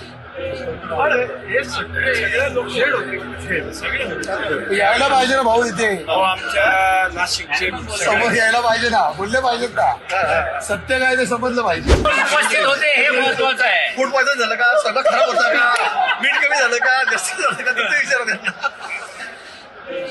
हे सगळे सगळे लोक शेड होते शेड सगळे होते यायला पाहिजे ना भाऊ इथे. अहो, आमच्या नाशिकचे समोर यायला पाहिजे ना. बोलले पाहिजेत ना. सत्य काय ते समजलं पाहिजे. उपस्थित होते हे महत्वाचं आहे. फूड पॉयझन झालं का? सगळं खराब होतं का? मीठ कमी झालं का? जास्त झालं का? ते विचार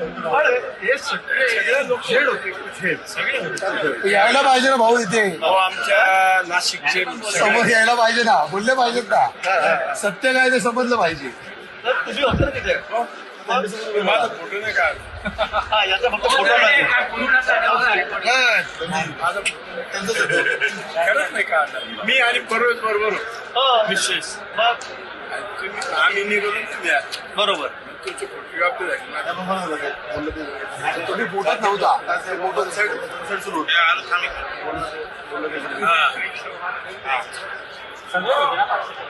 त्यांना हे सगळे सगळे लोक शेड होते शेड सगळे होते यायला पाहिजे ना भाऊ इथे. आमच्या नाशिकचे समोर यायला पाहिजे ना. बोलले पाहिजेत ना. सत्य काय ते समजलं पाहिजे. तुम्ही होता ना तिथे. माझा फोटो नाही काढ हा, याचा फक्त फोटो लागेल. खरंच नाही काढला. मी आणि पर्वत बरोबर. होतो. हो. विशेष. मग, तुम्ही आम्ही निघून तुम्ही आले. बरोबर. तुमची फोटो आपली झाली माझ्या तुम्ही पोटात नव्हता. to Z.